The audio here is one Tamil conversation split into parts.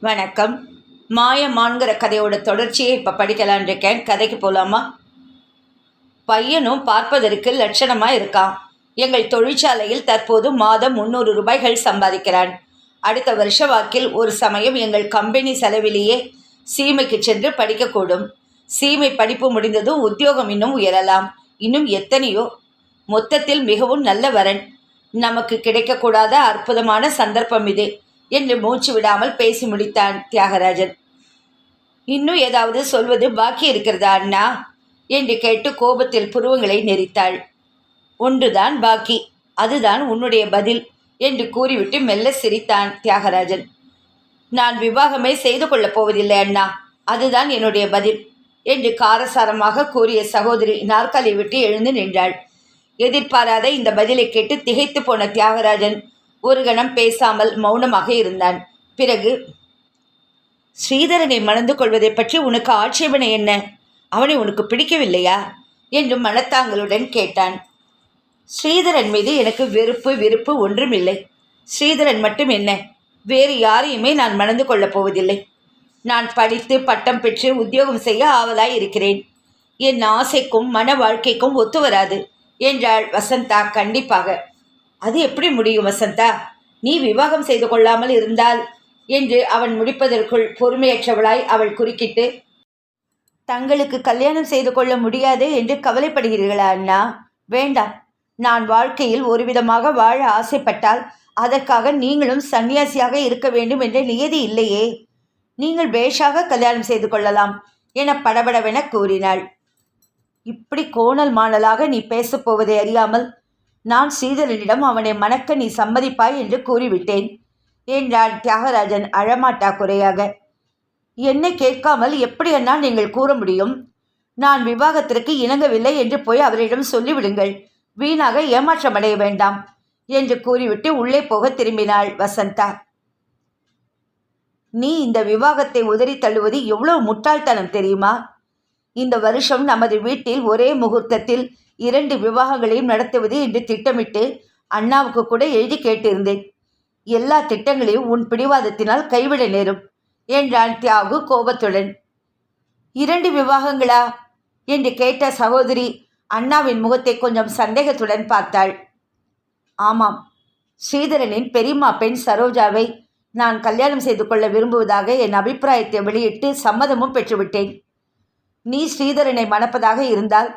வணக்கம். மாயமான்கிற கதையோட தொடர்ச்சியை இப்போ படிக்கலான் இருக்கேன். கதைக்கு போகலாமா பையனும் பார்ப்பதற்கு லட்சணமாக இருக்கான். எங்கள் தொழிற்சாலையில் தற்போது மாதம் முந்நூறு ரூபாய்கள் சம்பாதிக்கிறான். அடுத்த வருஷ வாக்கில் ஒரு சமயம் எங்கள் கம்பெனி செலவிலேயே சீமைக்கு சென்று படிக்கக்கூடும். சீமை படிப்பு முடிந்ததும் உத்தியோகம் இன்னும் உயரலாம். இன்னும் எத்தனையோ? மொத்தத்தில் மிகவும் நல்ல வரன். நமக்கு கிடைக்கக்கூடாத அற்புதமான சந்தர்ப்பம் இது. என்று மூச்சு விடாமல் பேசி முடித்தான் தியாகராஜன். இன்னும் ஏதாவது சொல்வது பாக்கி இருக்கிறதா அண்ணா? என்று கேட்டு கோபத்தில் புருவங்களை நெரித்தாள். ஒன்றுதான் பாக்கி அதுதான் உன்னுடைய பதில் என்று கூறிவிட்டு மெல்ல சிரித்தான் தியாகராஜன். நான் விவாகமே செய்து கொள்ளப் போவதில்லை அண்ணா அதுதான் என்னுடைய பதில் என்று காரசாரமாக கூறிய சகோதரி நாற்காலி விட்டு எழுந்து நின்றாள். எதிர்பாராத இந்த பதிலை கேட்டு திகைத்து போன தியாகராஜன் ஒரு கணம் பேசாமல் மௌனமாக இருந்தான். பிறகு ஸ்ரீதரனை மணந்து கொள்வதை பற்றி உனக்கு ஆட்சேபனை என்ன? அவனை உனக்கு பிடிக்கவில்லையா? என்று மனத்தாங்களுடன் கேட்டான். ஸ்ரீதரன் மீது எனக்கு வெறுப்பு விருப்பு ஒன்றுமில்லை. ஸ்ரீதரன் மட்டும் என்ன? வேறு யாரையுமே நான் மணந்து கொள்ளப் போவதில்லை. நான் படித்து பட்டம் பெற்று உத்தியோகம் செய்ய ஆவலாய் இருக்கிறேன். என் ஆசைக்கும் மன வாழ்க்கைக்கும் ஒத்து வராது என்றாள் வசந்தா கண்டிப்பாக. அது எப்படி முடியும் வசந்தா? நீ விவாகம் செய்து கொள்ளாமல் இருந்தால் என்று அவன் முடிப்பதற்குள் பொறுமையற்றவளாய் அவள் குறுக்கிட்டு தங்களுக்கு கல்யாணம் செய்து கொள்ள முடியாது என்று கவலைப்படுகிறீர்களா அண்ணா? வேண்டாம். நான் வாழ்க்கையில் ஒரு விதமாக வாழ ஆசைப்பட்டால் அதற்காக நீங்களும் சன்னியாசியாக இருக்க வேண்டும் என்ற நியதி இல்லையே. நீங்கள் பேஷாக கல்யாணம் செய்து கொள்ளலாம் என படபடவென கூறினாள். இப்படி கோணல் மாணலாக நீ பேசப்போவதை அறியாமல் நான் ஸ்ரீதரனிடம் அவனை மணக்க நீ சம்மதிப்பாய் என்று கூறிவிட்டேன். என்றான் தியாகராஜன் அழமாட்டா குறையாக என்னை கேட்காமல் எப்படி என்னால் நீங்கள் கூற முடியும்? நான் விவாகத்திற்கு இணங்கவில்லை என்று போய் அவரிடம் சொல்லிவிடுங்கள். வீணாக ஏமாற்றமடைய வேண்டாம் என்று கூறிவிட்டு உள்ளே போக திரும்பினாள் வசந்தா. நீ இந்த விவாகத்தை உதறி தள்ளுவது எவ்வளவு முட்டாள்தனம் தெரியுமா? இந்த வருஷம் நமது வீட்டில் ஒரே முகூர்த்தத்தில் இரண்டு விவாகங்களையும் நடத்துவது என்று திட்டமிட்டு அண்ணாவுக்கு கூட எழுதி கேட்டிருந்தேன். எல்லா திட்டங்களையும் உன் பிடிவாதத்தினால் கைவிட நேரும் என்றான் தியாகு கோபத்துடன். இரண்டு விவாகங்களா? என்று கேட்ட சகோதரி அண்ணாவின் முகத்தை கொஞ்சம் சந்தேகத்துடன் பார்த்தாள். ஆமாம் ஸ்ரீதரனின் பெரியம்மா பெண் சரோஜாவை நான் கல்யாணம் செய்து கொள்ள விரும்புவதாக என் அபிப்பிராயத்தை வெளியிட்டு சம்மதமும் பெற்றுவிட்டேன். நீ ஸ்ரீதரனை மணப்பதாக இருந்தால்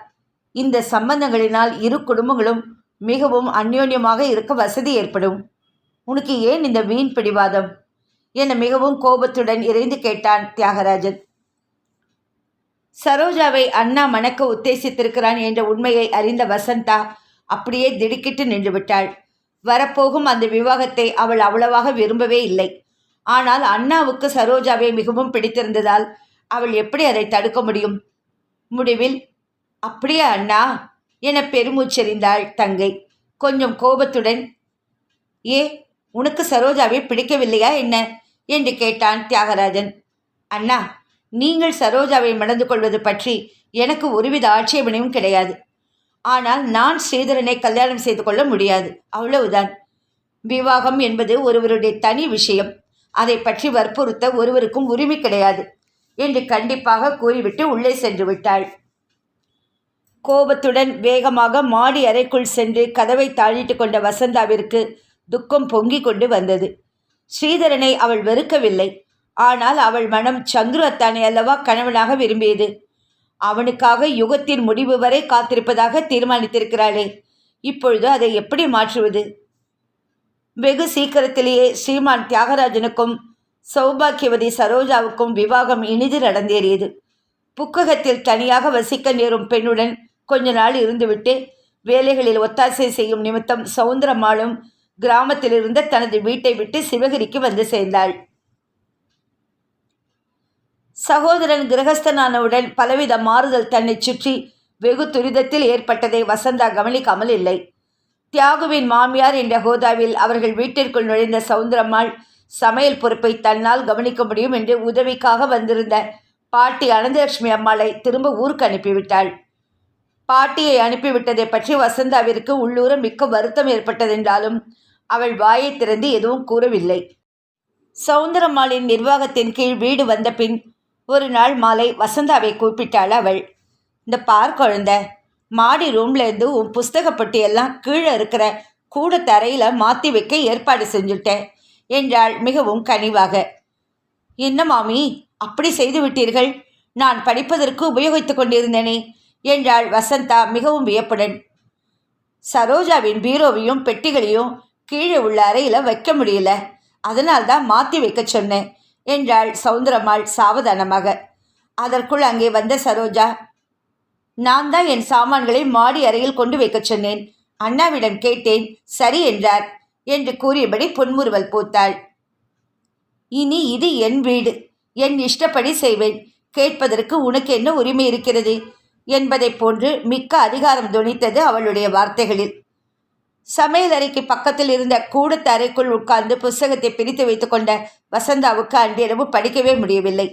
இந்த சம்பந்தங்களினால் இரு குடும்பங்களும் மிகவும் அந்யோன்யமாக இருக்க வசதி ஏற்படும். உனக்கு ஏன் இந்த வீண் பிடிவாதம்? என மிகவும் கோபத்துடன் இறைந்து கேட்டான் தியாகராஜன். சரோஜாவை அண்ணா மணக்க உத்தேசித்திருக்கிறான் என்ற உண்மையை அறிந்த வசந்தா அப்படியே திடுக்கிட்டு நின்று விட்டாள் வரப்போகும் அந்த விவாகத்தை அவள் அவ்வளவாக விரும்பவே இல்லை. ஆனால் அண்ணாவுக்கு சரோஜாவை மிகவும் பிடித்திருந்ததால் அவள் எப்படி அதை தடுக்க முடியும்? முடிவில் அப்படியா அண்ணா? என பெருமூச்செறிந்தாள் தங்கை. கொஞ்சம் கோபத்துடன் ஏ உனக்கு சரோஜாவை பிடிக்கவில்லையா என்ன? என்று கேட்டான் தியாகராஜன். அண்ணா நீங்கள் சரோஜாவை மணந்து கொள்வது பற்றி எனக்கு ஒருவித ஆட்சேபனையும் கிடையாது. ஆனால் நான் ஸ்ரீதரனை கல்யாணம் செய்து கொள்ள முடியாது. அவ்வளவுதான். விவாகம் என்பது ஒருவருடைய தனி விஷயம். அதை பற்றி வற்புறுத்த ஒருவருக்கும் உரிமை கிடையாது என்று கண்டிப்பாக கூறிவிட்டு உள்ளே சென்று விட்டாள். கோபத்துடன் வேகமாக மாடி அறைக்குள் சென்று கதவை தாழிட்டு கொண்ட வசந்தாவிற்கு துக்கம் பொங்கிக் கொண்டு வந்தது. ஸ்ரீதரனை அவள் வெறுக்கவில்லை. ஆனால் அவள் மனம் சந்துரு அத்தானை அல்லவா கணவனாக விரும்பியது. அவனுக்காக யுகத்தின் முடிவு வரை காத்திருப்பதாக தீர்மானித்திருக்கிறாளே இப்பொழுது அதை எப்படி மாற்றுவது? வெகு சீக்கிரத்திலேயே ஸ்ரீமான் தியாகராஜனுக்கும் சௌபாக்கியவதி சரோஜாவுக்கும் விவாகம் இனிது நடந்தேறியது. புக்ககத்தில் தனியாக வசிக்க நேரும் பெண்ணுடன் கொஞ்ச நாள் இருந்துவிட்டு வேலைகளில் ஒத்தாசை செய்யும் நிமித்தம் சவுந்தரம்மாளும் கிராமத்திலிருந்து தனது வீட்டை விட்டு சிவகிரிக்கு வந்து சேர்ந்தாள். சகோதரன் கிரகஸ்தனானவுடன் பலவித மாறுதல் தன்னை சுற்றி வெகு துரிதத்தில் ஏற்பட்டதை வசந்தா கவனிக்காமல் இல்லை. தியாகுவின் மாமியார் என்ற ஹோதாவில் அவர்கள் வீட்டிற்குள் நுழைந்த சவுந்தரம்மாள் சமையல் பொறுப்பை தன்னால் கவனிக்க முடியும் என்று உதவிக்காக வந்திருந்த பாட்டி அனந்தலட்சுமி அம்மாளை திரும்ப ஊருக்கு அனுப்பிவிட்டாள். பாட்டியை அனுப்பிவிட்டதை பற்றி வசந்தாவிற்கு உள்ளூர மிக்க வருத்தம் ஏற்பட்டதென்றாலும் அவள் வாயை திறந்து எதுவும் கூறவில்லை. சவுந்தரம்மாளின் நிர்வாகத்தின் கீழ் வீடு வந்த பின் ஒரு நாள் மாலை வசந்தாவை கூப்பிட்டாள் அவள். இந்த பார் குழந்த மாடி ரூம்லேருந்து உன் புஸ்தக எல்லாம் கீழே இருக்கிற கூட தரையில் மாற்றி வைக்க ஏற்பாடு செஞ்சுட்டேன் என்றாள் மிகவும் கனிவாக. என்ன மாமி அப்படி செய்து விட்டீர்கள்? நான் படிப்பதற்கு உபயோகித்துக் கொண்டிருந்தேனே என்றாள் வசந்தா மிகவும் வியப்புடன். சரோஜாவின் பீரோவையும் பெட்டிகளையும் கீழே உள்ள அறையில் வைக்க முடியல. அதனால் தான் மாற்றி வைக்க சொன்னேன் என்றாள் சவுந்தரம்மாள் சாவதானமாக. அதற்குள் அங்கே வந்த சரோஜா நான் தான் என் சாமான்களை மாடி அறையில் கொண்டு வைக்கச் சொன்னேன். அண்ணாவிடம் கேட்டேன் சரி என்றார் என்று கூறியபடி புன்முறுவல் பூத்தாள். இனி இது என் வீடு. என் இஷ்டப்படி செய்வேன். கேட்பதற்கு உனக்கு என்ன உரிமை இருக்கிறது? என்பதைப் போன்று மிக்க அதிகாரம் துணித்தது அவளுடைய வார்த்தைகளில். சமையலறைக்கு பக்கத்தில் இருந்த கூடத்து அறைக்குள் உட்கார்ந்து புஸ்தகத்தை பிரித்து வைத்துக்கொண்ட வசந்தாவுக்கு அன்றிரவு படிக்கவே முடியவில்லை.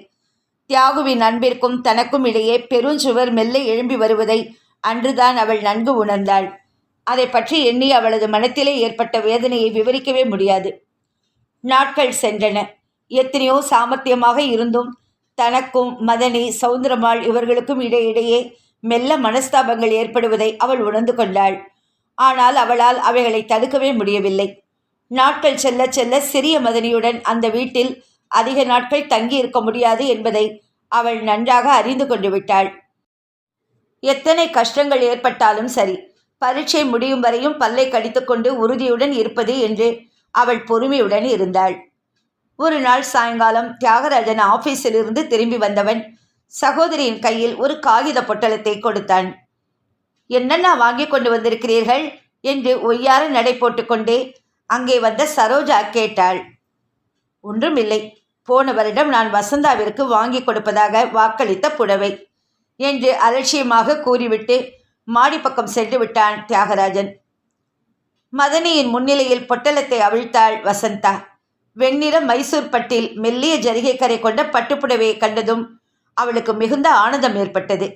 தியாகுவின் அன்பிற்கும் தனக்கும் இடையே பெருஞ்சுவர் மெல்ல எழும்பி வருவதை அன்றுதான் அவள் நன்கு உணர்ந்தாள். அதை பற்றி எண்ணி அவளது மனத்திலே ஏற்பட்ட வேதனையை விவரிக்கவே முடியாது. நாட்கள் சென்றன. எத்தனையோ சாமர்த்தியமாக இருந்தும் தனக்கும் மதனி சவுந்தரமாள் இவர்களுக்கும் இடையிடையே மெல்ல மனஸ்தாபங்கள் ஏற்படுவதை அவள் உணர்ந்து கொண்டாள். ஆனால் அவளால் அவைகளை தடுக்கவே முடியவில்லை. நாட்கள் செல்ல செல்ல சிறிய மதனியுடன் அந்த வீட்டில் அதிக நாட்கள் தங்கி இருக்க முடியாது என்பதை அவள் நன்றாக அறிந்து கொண்டு விட்டாள். எத்தனை கஷ்டங்கள் ஏற்பட்டாலும் சரி பரீட்சை முடியும் வரையும் பல்லை கடித்துக்கொண்டு உறுதியுடன் இருப்பது என்று அவள் பொறுமையுடன் இருந்தாள். ஒரு நாள் சாயங்காலம் தியாகராஜன் ஆஃபீஸிலிருந்து திரும்பி வந்தவன் சகோதரியின் கையில் ஒரு காகித பொட்டலத்தை கொடுத்தான். என்னென்ன வாங்கி கொண்டு வந்திருக்கிறீர்கள்? என்று ஒய்யார நடை போட்டுக்கொண்டே அங்கே வந்த சரோஜா கேட்டாள். ஒன்றுமில்லை. போன வருடம் நான் வசந்தாவிற்கு வாங்கி கொடுப்பதாக வாக்களித்த புடவை என்று அலட்சியமாக கூறிவிட்டு மாடிப்பக்கம் சென்று விட்டான் தியாகராஜன். மதனியின் முன்னிலையில் பொட்டலத்தை அவிழ்த்தாள் வசந்தா. வெண்ணிற மைசூர் பட்டில் மெல்லிய ஜரிகை கரை கொண்ட பட்டுப்புடவையை கண்டதும் அவளுக்கு மிகுந்த ஆனந்தம் ஏற்பட்டது.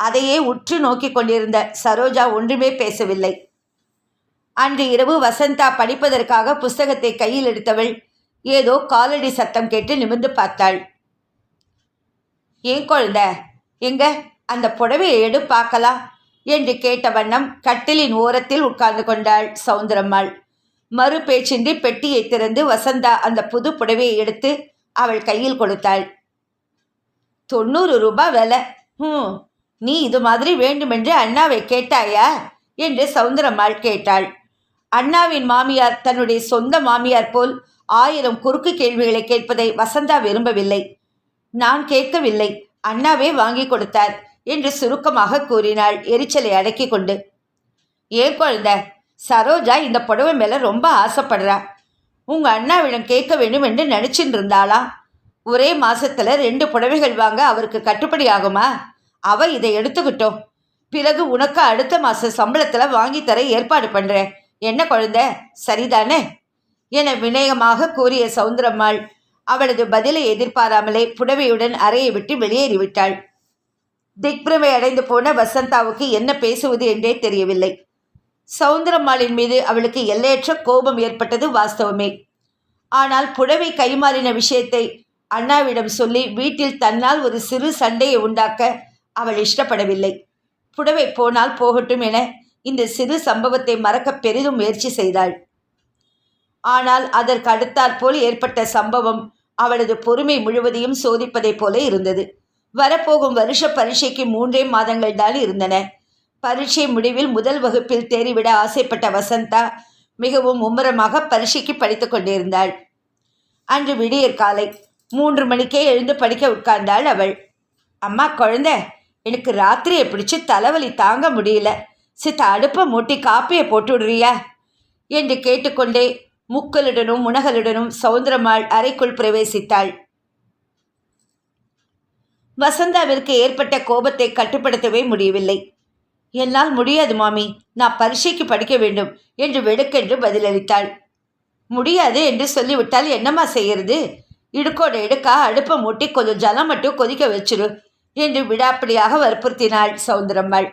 அதையே உற்று நோக்கி கொண்டிருந்த சரோஜா ஒன்றுமே பேசவில்லை. அன்று இரவு வசந்தா படிப்பதற்காக புஸ்தகத்தை கையில் எடுத்தவள் ஏதோ காலடி சத்தம் கேட்டு நிமிர்ந்து பார்த்தாள். ஏன் குழந்த எங்க? அந்த புடவையை எடு பார்க்கலாம் என்று கேட்ட வண்ணம் கட்டிலின் ஓரத்தில் உட்கார்ந்து கொண்டாள் சவுந்தரம்மாள் மறு பேச்சின்றி பெட்டியை திறந்து வசந்தா அந்த புது புடவையை எடுத்து அவள் கையில் கொடுத்தாள். தொண்ணூறு ரூபாய் விலை. ம் நீ இது மாதிரி வேண்டுமென்று அண்ணாவை கேட்டாயா? என்று சவுந்தரம்மாள் கேட்டாள். அண்ணாவின் மாமியார் தன்னுடைய சொந்த மாமியார் போல் ஆயிரம் குறுக்கு கேள்விகளை கேட்பதை வசந்தா விரும்பவில்லை. நான் கேட்கவில்லை. அண்ணாவே வாங்கி கொடுத்தார் என்று சுருக்கமாக கூறினாள் எரிச்சலை அடக்கி கொண்டு. ஏன் குழந்த சரோஜா இந்த புடவை மேலே ரொம்ப ஆசைப்படுறா. உங்கள் அண்ணாவிடம் கேட்க வேண்டும் என்று நினச்சிட்டு இருந்தாளா ஒரே மாசத்துல ரெண்டு புடவைகள் வாங்க அவருக்கு கட்டுப்படி ஆகுமா? அவ இதை எடுத்துக்கிட்டோம். பிறகு உனக்கு அடுத்த மாச சம்பளத்துல வாங்கி தர ஏற்பாடு பண்றேன். என்ன குழந்தை? சரிதானே? என வினயமாக கூறிய சவுந்தரம்மாள் அவளது பதிலை எதிர்பாராமலே புடவையுடன் அறையை விட்டு வெளியேறிவிட்டாள் திக்பிரமை அடைந்து போன வசந்தாவுக்கு என்ன பேசுவது என்றே தெரியவில்லை. சவுந்தரம்மாளின் மீது அவளுக்கு எல்லையற்ற கோபம் ஏற்பட்டது வாஸ்தவமே. ஆனால் புடவை கைமாறின விஷயத்தை அண்ணாவிடம் சொல்லி வீட்டில் தன்னால் ஒரு சிறு சண்டையை உண்டாக்க அவள் இஷ்டப்படவில்லை. புடவை போனால் போகட்டும் என இந்த சிறு சம்பவத்தை மறக்க பெரிதும் முயற்சி செய்தாள். ஆனால் அதற்கு அடுத்தாற்போல் ஏற்பட்ட சம்பவம் அவளது பொறுமை முழுவதையும் சோதிப்பதைப் போல இருந்தது. வரப்போகும் வருஷ பரீட்சைக்கு மூன்றே மாதங்கள் தான் இருந்தன. பரீட்சை முடிவில் முதல் வகுப்பில் தேறிவிட ஆசைப்பட்ட வசந்தா மிகவும் மும்முரமாக பரீட்சைக்கு படித்து கொண்டிருந்தாள். அன்று விடியற் காலை மூன்று மணிக்கே எழுந்து படிக்க உட்கார்ந்தாள் அவள். அம்மா குழந்த எனக்கு ராத்திரியை பிடிச்சி தலைவலி தாங்க முடியல. சித்த அடுப்பை மூட்டி காப்பியை போட்டு விடுறியா? என்று கேட்டுக்கொண்டே முக்களுடனும் முனகலுடனும் சவுந்தரம்மாள் அறைக்குள் பிரவேசித்தாள். வசந்தாவிற்கு ஏற்பட்ட கோபத்தை கட்டுப்படுத்தவே முடியவில்லை. என்னால் முடியாது மாமி நான் பரீட்சைக்கு படிக்க வேண்டும் என்று வெடுக்கென்று பதிலளித்தாள். முடியாது என்று சொல்லிவிட்டால் என்னம்மா செய்கிறது இடுக்கோட இடுக்கா அடுப்பை மூட்டி கொஞ்சம் ஜலம் மட்டும் கொதிக்க வச்சிரு என்று விடாப்பிடியாக வற்புறுத்தினாள் சவுந்தரம்மாள்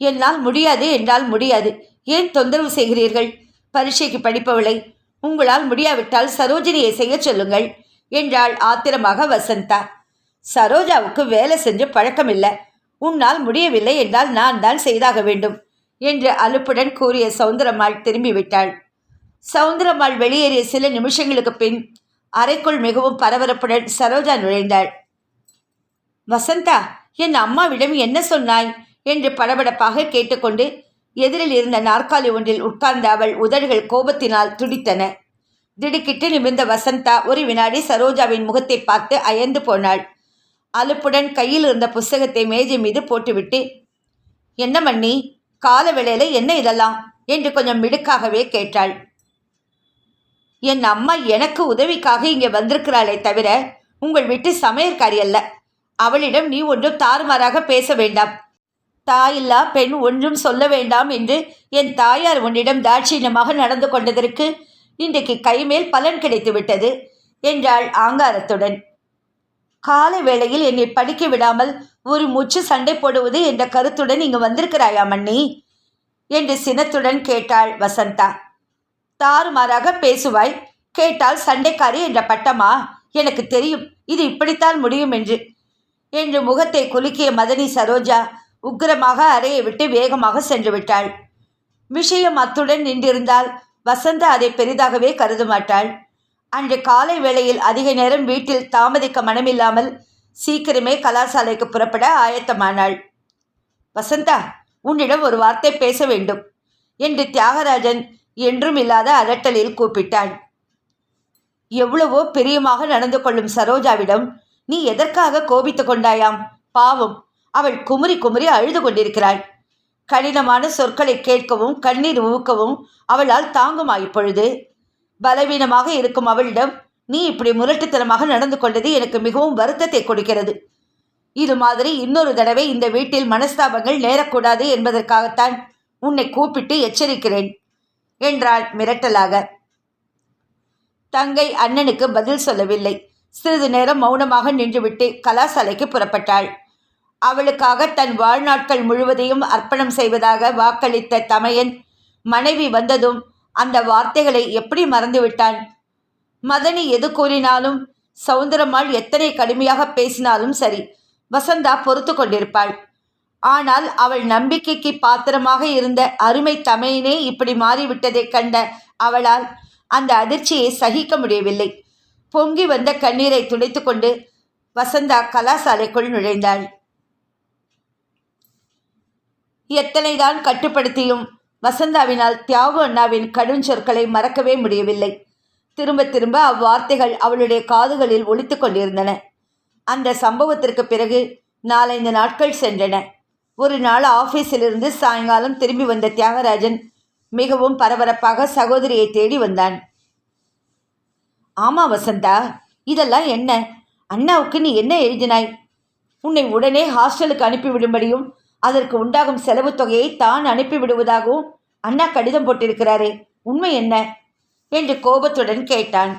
என்னால் முடியாது என்றால் முடியாது. ஏன் தொந்தரவு செய்கிறீர்கள்? பரீட்சைக்கு படிப்பவளை உங்களால் முடியாவிட்டால் சரோஜினியை செய்ய சொல்லுங்கள் என்றாள் ஆத்திரமாக வசந்தா. சரோஜாவுக்கு வேலை செஞ்சு பழக்கமில்லை. உன்னால் முடியவில்லை என்றால் நான் தான் செய்தாக வேண்டும் என்று அலுப்புடன் கூறிய சவுந்தரம்மாள் திரும்பிவிட்டாள். சவுந்தரம்மாள் வெளியேறிய சில நிமிஷங்களுக்கு பின் அறைக்குள் மிகவும் பரபரப்புடன் சரோஜா நுழைந்தாள். வசந்தா என் அம்மாவிடம் என்ன சொன்னாய்? என்று படபடப்பாக கேட்டுக்கொண்டு எதிரில் இருந்த நாற்காலி ஒன்றில் உட்கார்ந்த அவள் உதடுகள் கோபத்தினால் துடித்தன. திடுக்கிட்டு நிமிர்ந்த வசந்தா ஒரு வினாடி சரோஜாவின் முகத்தை பார்த்து அயர்ந்து போனாள். அலுப்புடன் கையில் இருந்த புஸ்தகத்தை மேஜை மீது போட்டுவிட்டு என்ன மண்ணி கால வேளையில் என்ன இதெல்லாம்? என்று கொஞ்சம் மிடுக்காகவே கேட்டாள். என் அம்மா எனக்கு உதவிக்காக இங்கே வந்திருக்கிறாளே தவிர உங்கள் வீட்டு சமையற்காரி அல்ல. அவளிடம் நீ ஒன்றும் தாறுமாறாக பேச வேண்டாம். தாயில்லா பெண் ஒன்றும் சொல்ல வேண்டாம் என்று என் தாயார் உன்னிடம் தாட்சியமாக நடந்து கொண்டதற்கு இன்றைக்கு கைமேல் பலன் கிடைத்து விட்டது என்றாள் ஆங்காரத்துடன். காலை வேளையில் என்னை படிக்க விடாமல் ஒரு முச்சு சண்டை போடுவது என்ற கருத்துடன் இங்கு வந்திருக்கிறாயா மண்ணி என்று சினத்துடன் கேட்டாள் வசந்தா. தாறுமாறாக பேசுவாய். கேட்டால் சண்டைக்காரி என்ற பட்டமா? எனக்கு தெரியும் இது இப்படித்தான் முடியும் என்று. என்று முகத்தை குலுக்கிய மதனி சரோஜா உக்கிரமாக அறையை விட்டு வேகமாக சென்று விட்டாள். விஷயம் அத்துடன் நின்றிருந்தால் வசந்தா அதை பெரிதாகவே கருத மாட்டாள். அன்று காலை வேளையில் அதிக நேரம் வீட்டில் தாமதிக்க மனமில்லாமல் சீக்கிரமே கலாசாலைக்கு புறப்பட ஆயத்தமானாள். வசந்தா உன்னிடம் ஒரு வார்த்தை பேச வேண்டும் என்று தியாகராஜன் என்றும் இல்லாத அதட்டலில் கூப்பிட்டான். எவ்வளவோ பிரியமாக நடந்து கொள்ளும் சரோஜாவிடம் நீ எதற்காக கோபித்து கொண்டாயாம்? பாவம் அவள் குமுறி குமுறி அழுது கொண்டிருக்கிறாள். கடினமான சொற்களை கேட்கவும் கண்ணீர் ஊக்கவும் அவளால் தாங்குமா இப்பொழுது. பலவீனமாக இருக்கும் அவளிடம் நீ இப்படி முரட்டுத்தனமாக நடந்து கொண்டது எனக்கு மிகவும் வருத்தத்தை கொடுக்கிறது. இது மாதிரி இன்னொரு தடவை இந்த வீட்டில் மனஸ்தாபங்கள் நேரக்கூடாது என்பதற்காகத்தான் உன்னை கூப்பிட்டு எச்சரிக்கிறேன். என்றாள் மிரட்டலாக. தங்கை அண்ணனுக்கு பதில் சொல்லவில்லை. சிறிது நேரம் மௌனமாக நின்றுவிட்டு கலாசாலைக்கு புறப்பட்டாள். அவளுக்காக தன் வாழ்நாட்கள் முழுவதையும் அர்ப்பணம் செய்வதாக வாக்களித்த தமையன் மனைவி வந்ததும் அந்த வார்த்தைகளை எப்படி மறந்துவிட்டான்? மதனி எது கூறினாலும் சௌந்தரம்மாள் எத்தனை கடுமையாக பேசினாலும் சரி வசந்தா பொறுத்து கொண்டிருப்பாள். ஆனால் அவள் நம்பிக்கைக்கு பாத்திரமாக இருந்த அருமை தமையனே இப்படி மாறிவிட்டதைக் கண்ட அவளால் அந்த அதிர்ச்சியை சகிக்க முடியவில்லை. பொங்கி வந்த கண்ணீரை துடைத்துக்கொண்டு வசந்தா கலாசாலைக்குள் நுழைந்தாள். எத்தனைதான் கட்டுப்படுத்தியும் வசந்தாவினால் தியாகு அண்ணாவின் கடுஞ்சொற்களை மறக்கவே முடியவில்லை. திரும்ப திரும்ப அவ்வார்த்தைகள் அவளுடைய காதுகளில் ஒழித்து கொண்டிருந்தன. அந்த சம்பவத்திற்கு பிறகு நாலைந்து நாட்கள் சென்றன. ஒரு நாள் ஆஃபீஸிலிருந்து சாயங்காலம் திரும்பி வந்த தியாகராஜன் மிகவும் பரபரப்பாக சகோதரியை தேடி வந்தான். ஆமா வசந்தா இதெல்லாம் என்ன? அண்ணாவுக்கு நீ என்ன எழுதினாய்? உன்னை உடனே ஹாஸ்டலுக்கு அனுப்பிவிடும்படியும் அதற்கு உண்டாகும் செலவு தொகையை தான் அனுப்பிவிடுவதாகவும் அண்ணா கடிதம் போட்டிருக்கிறாரே உண்மை என்ன? என்று கோபத்துடன் கேட்டான்.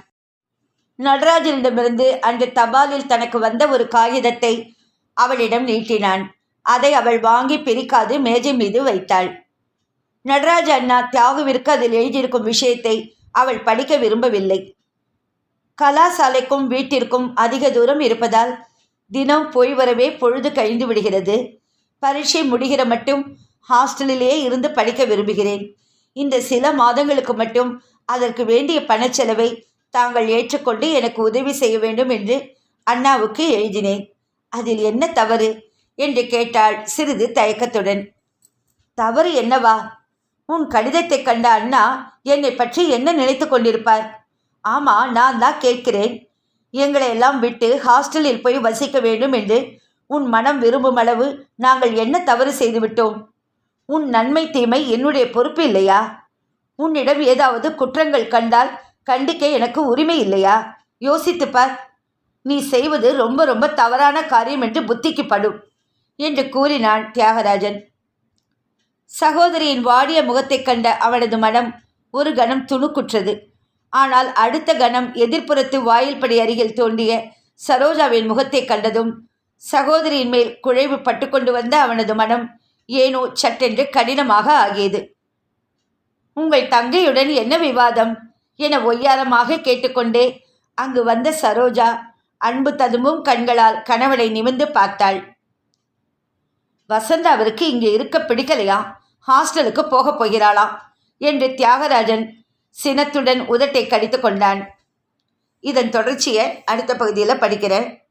நடராஜனிடமிருந்து அன்று தபாலில் தனக்கு வந்த ஒரு காகிதத்தை அவளிடம் நீட்டினான். அதை அவள் வாங்கி பிரிக்காது மேஜை மீது வைத்தாள். நடராஜ அண்ணா தியாகுவிற்கு அதில் எழுதியிருக்கும் விஷயத்தை அவள் படிக்க விரும்பவில்லை. கலாசாலைக்கும் வீட்டிற்கும் அதிக தூரம் இருப்பதால் தினம் போய் வரவே பொழுது கழிந்து விடுகிறது. பரீட்சை முடிகிற மட்டும் ஹாஸ்டலிலேயே இருந்து படிக்க விரும்புகிறேன். இந்த சில மாதங்களுக்கு மட்டும் அதற்கு வேண்டிய பணச்செலவை தாங்கள் ஏற்றுக்கொண்டு எனக்கு உதவி செய்ய வேண்டும் என்று அண்ணாவுக்கு எழுதினேன். அதில் என்ன தவறு? என்று கேட்டாள் சிறிது தயக்கத்துடன். தவறு என்னவா? உன் கடிதத்தை கண்ட அண்ணா என்னை பற்றி என்ன நினைத்து கொண்டிருப்பார்? ஆமா நான் தான் கேட்கிறேன். எங்களை எல்லாம் விட்டு ஹாஸ்டலில் போய் வசிக்க வேண்டும் என்று உன் மனம் விரும்பும் அளவு நாங்கள் என்ன தவறு செய்துவிட்டோம் உன் நன்மை தீமை என்னுடைய பொறுப்பு இல்லையா? உன்னிடம் ஏதாவது குற்றங்கள் கண்டால் கண்டிக்க எனக்கு உரிமை இல்லையா? யோசித்துப்பார் நீ செய்வது ரொம்ப ரொம்ப தவறான காரியம் என்று புத்திக்கு படும். என்று கூறினான் தியாகராஜன். சகோதரியின் வாடிய முகத்தைக் கண்ட அவனது மனம் ஒரு கணம் துணுக்குற்றது. ஆனால் அடுத்த கணம் எதிர்ப்புறத்து வாயில்படி அருகில் தோண்டிய சரோஜாவின் முகத்தைக் கண்டதும் சகோதரியின் மேல் குழைவு பட்டுக்கொண்டு வந்த அவனது மனம் ஏனோ சட்டென்று கடினமாக ஆகியது. உங்கள் தங்கையுடன் என்ன விவாதம் என ஒய்யாரமாக கேட்டுக்கொண்டே அங்கு வந்த சரோஜா அன்பு ததும்பும் கண்களால் கணவனை நிமிந்து பார்த்தாள். வசந்தாவிற்கு அவருக்கு இங்கே இருக்க பிடிக்கலையா? ஹாஸ்டலுக்கு போகப் போகிறாளாம் என்று தியாகராஜன் சினத்துடன் உதட்டை கடித்து கொண்டான். இதன் தொடர்ச்சியை அடுத்த பகுதியில் படிக்கிறேன்.